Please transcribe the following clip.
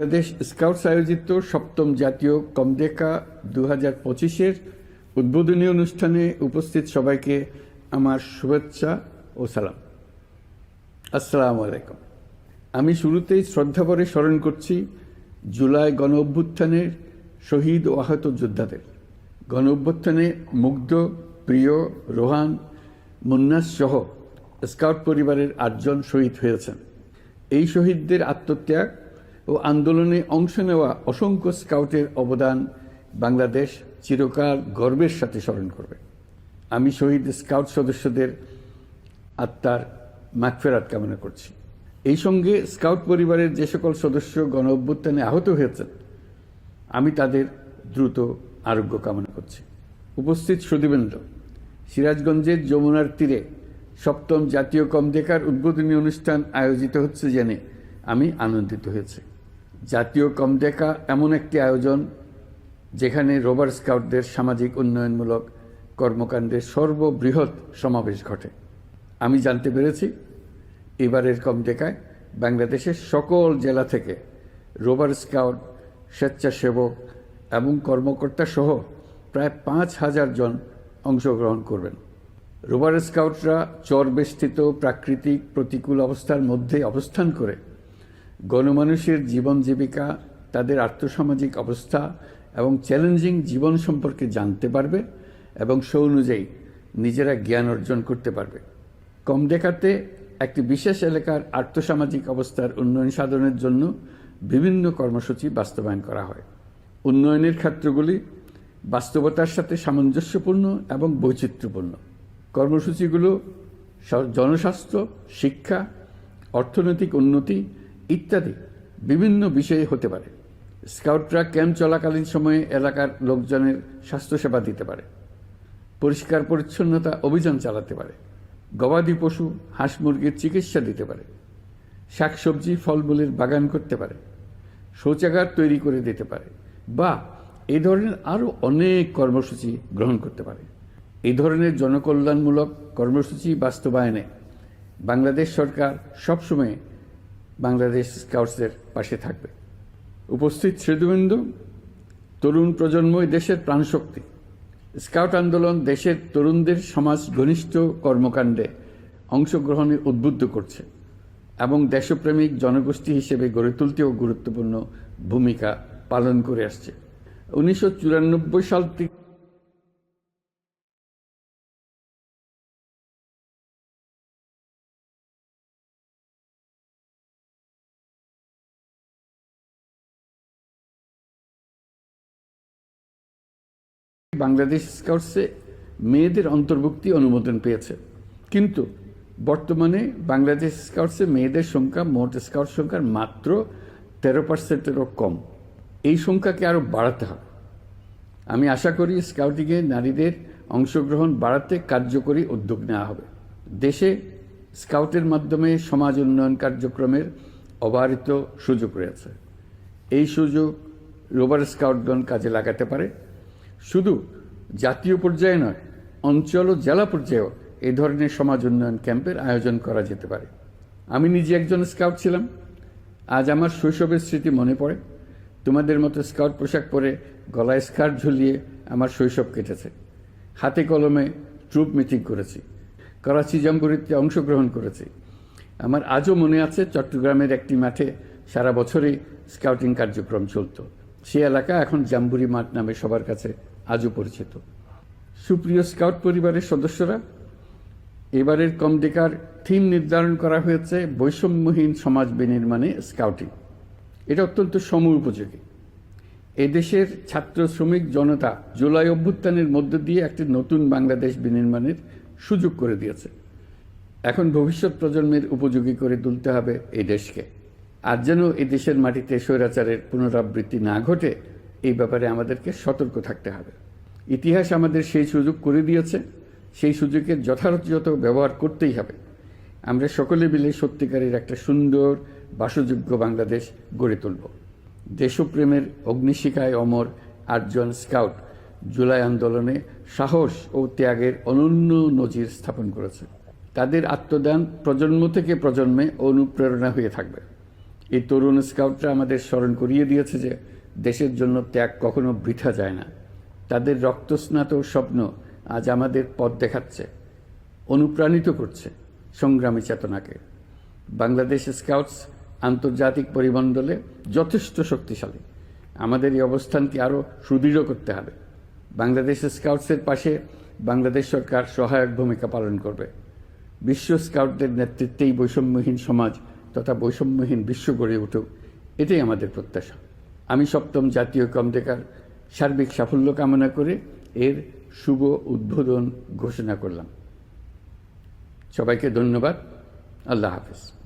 Bangladesh scouts আয়োজিত সপ্তম জাতীয় কমদেকা দু হাজার পঁচিশের উদ্বোধনী অনুষ্ঠানে উপস্থিত সবাইকে আমার শুভেচ্ছা ও সালাম। আসসালামু আলাইকুম। আমি শুরুতেই শ্রদ্ধাভরে স্মরণ করছি জুলাই গণ অভ্যুত্থানের শহীদ ও আহত যোদ্ধাদের। গণ অভ্যুত্থানে মুগ্ধ, প্রিয় রোহান মুন্নাস সহ স্কাউট পরিবারের আটজন শহীদ হয়েছেন। এই শহীদদের আত্মত্যাগ ও আন্দোলনে অংশ নেওয়া অসংখ্য স্কাউটের অবদান বাংলাদেশ চিরকাল গর্বের সাথে স্মরণ করবে। আমি শহীদ স্কাউট সদস্যদের আত্মার মাগফেরাত কামনা করছি। এই সঙ্গে স্কাউট পরিবারের যে সকল সদস্য গণ অভ্যুত্থানে আহত হয়েছেন, আমি তাদের দ্রুত আরোগ্য কামনা করছি। উপস্থিত সুদীবেন্দ্র সিরাজগঞ্জের যমুনার তীরে সপ্তম জাতীয় কম দেখার উদ্বোধনী অনুষ্ঠান আয়োজিত হচ্ছে জেনে আমি আনন্দিত হয়েছি। জাতীয় কম দেখা এমন একটি আয়োজন যেখানে রোবার স্কাউটদের সামাজিক উন্নয়নমূলক কর্মকাণ্ডের সর্ববৃহৎ সমাবেশ ঘটে। আমি জানতে পেরেছি, এবারের কম দেখায় বাংলাদেশের সকল জেলা থেকে রোবার স্কাউট, স্বেচ্ছাসেবক এবং কর্মকর্তা সহ প্রায় পাঁচ হাজার জন অংশগ্রহণ করবেন। রোবার স্কাউটরা চরবেষ্টিত প্রাকৃতিক প্রতিকূল অবস্থার মধ্যে অবস্থান করে গণমানুষের জীবন জীবিকা, তাদের আর্থসামাজিক অবস্থা এবং চ্যালেঞ্জিং জীবন সম্পর্কে জানতে পারবে এবং সে অনুযায়ী নিজেরা জ্ঞান অর্জন করতে পারবে। কম দেখাতে একটি বিশেষ এলাকার আর্থসামাজিক অবস্থার উন্নয়ন সাধনের জন্য বিভিন্ন কর্মসূচি বাস্তবায়ন করা হয়। উন্নয়নের ক্ষেত্রগুলি বাস্তবতার সাথে সামঞ্জস্যপূর্ণ এবং বৈচিত্র্যপূর্ণ। কর্মসূচিগুলো জনস্বাস্থ্য, শিক্ষা, অর্থনৈতিক উন্নতি ইত্যাদি। বিভিন্ন বিষয়ে হতে পারে। স্কাউটরা ক্যাম্প চলাকালীন সময়ে এলাকার লোকজনের স্বাস্থ্যসেবা দিতে পারে। পরিষ্কার পরিচ্ছন্নতা অভিযান চালাতে পারে। গবাদি পশু, হাঁস মুরগির চিকিৎসা দিতে পারে। শাকসবজি, ফলমূলের বাগান করতে পারে। শৌচাগার তৈরি করে দিতে পারে বা এই ধরনের আরও অনেক কর্মসূচি গ্রহণ করতে পারে। এই ধরনের জনকল্যাণমূলক কর্মসূচি বাস্তবায়নে বাংলাদেশ সরকার সবসময় বাংলাদেশ স্কাউটসের পাশে থাকবে। উপস্থিত শ্রীদুবিন্দু তরুণ প্রজন্মই দেশের প্রাণশক্তি। স্কাউট আন্দোলন দেশের তরুণদের সমাজ ঘনিষ্ঠ কর্মকাণ্ডে অংশগ্রহণে উদ্বুদ্ধ করছে এবং দেশপ্রেমিক জনগোষ্ঠী হিসেবে গড়ে তুলতেও গুরুত্বপূর্ণ ভূমিকা পালন করে আসছে। উনিশশো চুরানব্বই সাল থেকে বাংলাদেশ স্কাউটসে মেয়েদের অন্তর্ভুক্তি অনুমোদন পেয়েছে। কিন্তু বর্তমানে বাংলাদেশ স্কাউটসে মেয়েদের সংখ্যা, মোট স্কাউট সংখ্যার মাত্র তেরো পার্সেন্টেরও কম। এই সংখ্যাকে আরও বাড়াতে হবে। আমি আশা করি স্কাউটিংয়ে নারীদের অংশগ্রহণ বাড়াতে কার্যকরী উদ্যোগ নেওয়া হবে। দেশে স্কাউটের মাধ্যমে সমাজ উন্নয়ন কার্যক্রমের অবারিত সুযোগ রয়েছে। এই সুযোগ রোবার স্কাউটগণ কাজে লাগাতে পারে। শুধু জাতীয় পর্যায়ে নয়, অঞ্চল ও জেলা পর্যায়েও এই ধরনের সমাজ উন্নয়ন ক্যাম্পের আয়োজন করা যেতে পারে। আমি নিজে একজন স্কাউট ছিলাম। আজ আমার শৈশবের স্মৃতি মনে পড়ে। তোমাদের মতো স্কাউট পোশাক পরে গলায় স্কার্ট ঝুলিয়ে আমার শৈশব কেটেছে। হাতে কলমে ট্রুপ মিটিং করেছি। করাচি জাম্বুরিতে অংশগ্রহণ করেছি। আমার আজও মনে আছে চট্টগ্রামের একটি মাঠে সারা বছরই স্কাউটিং কার্যক্রম চলত। সে এলাকা এখন জাম্বুরি মাঠ নামে সবার কাছে পরিচিত। সুপ্রিয় স্কাউট পরিবারের সদস্যরা, এবারের কমডিকার থিম নির্ধারণ করা হয়েছে বৈষম্যহীন সমাজ বিনির্মাণে স্কাউটিং। এটা অত্যন্ত সময় উপযোগী। এদেশের ছাত্র শ্রমিক জনতা জুলাই অভ্যুত্থানের মধ্য দিয়ে একটি নতুন বাংলাদেশ বিনির্মাণের সুযোগ করে দিয়েছে। এখন ভবিষ্যৎ প্রজন্মের উপযোগী করে তুলতে হবে এই দেশকে। আর যেন এই দেশের মাটিতে স্বৈরাচারের পুনরাবৃত্তি না ঘটে, এই ব্যাপারে আমাদেরকে সতর্ক থাকতে হবে। ইতিহাস আমাদের সেই সুযোগ করে দিয়েছে, সেই সুযোগের যথাযথ ব্যবহার করতেই হবে। আমরা সকলে মিলে সত্যিকারের একটা সুন্দর, বাসযোগ্য বাংলাদেশ গড়ে তুলব। দেশপ্রেমের অগ্নিশিখায় অমর আটজন স্কাউট জুলাই আন্দোলনে সাহস ও ত্যাগের অনন্য নজির স্থাপন করেছে। তাদের আত্মদান প্রজন্ম থেকে প্রজন্মে অনুপ্রেরণা হয়ে থাকবে। এই তরুণ স্কাউটরা আমাদের স্মরণ করিয়ে দিয়েছে যে দেশের জন্য ত্যাগ কখনো বৃথা যায় না। তাদের রক্তস্নাত স্বপ্ন আজ আমাদের পথ দেখাচ্ছে, অনুপ্রাণিত করছে সংগ্রামী চেতনাকে। বাংলাদেশ স্কাউটস আন্তর্জাতিক পরিমণ্ডলে যথেষ্ট শক্তিশালী। আমাদের এই অবস্থানকে আরও সুদৃঢ় করতে হবে। বাংলাদেশ স্কাউটসের পাশে বাংলাদেশ সরকার সহায়ক ভূমিকা পালন করবে। বিশ্ব স্কাউটদের নেতৃত্বেই বৈষম্যহীন সমাজ তথা বৈষম্যহীন বিশ্ব গড়ে উঠুক, এটাই আমাদের প্রত্যাশা। আমি সপ্তম জাতীয় কমডেকার সার্বিক সাফল্য কামনা করে এর শুভ উদ্বোধন ঘোষণা করলাম। সবাইকে ধন্যবাদ। আল্লাহ হাফিজ।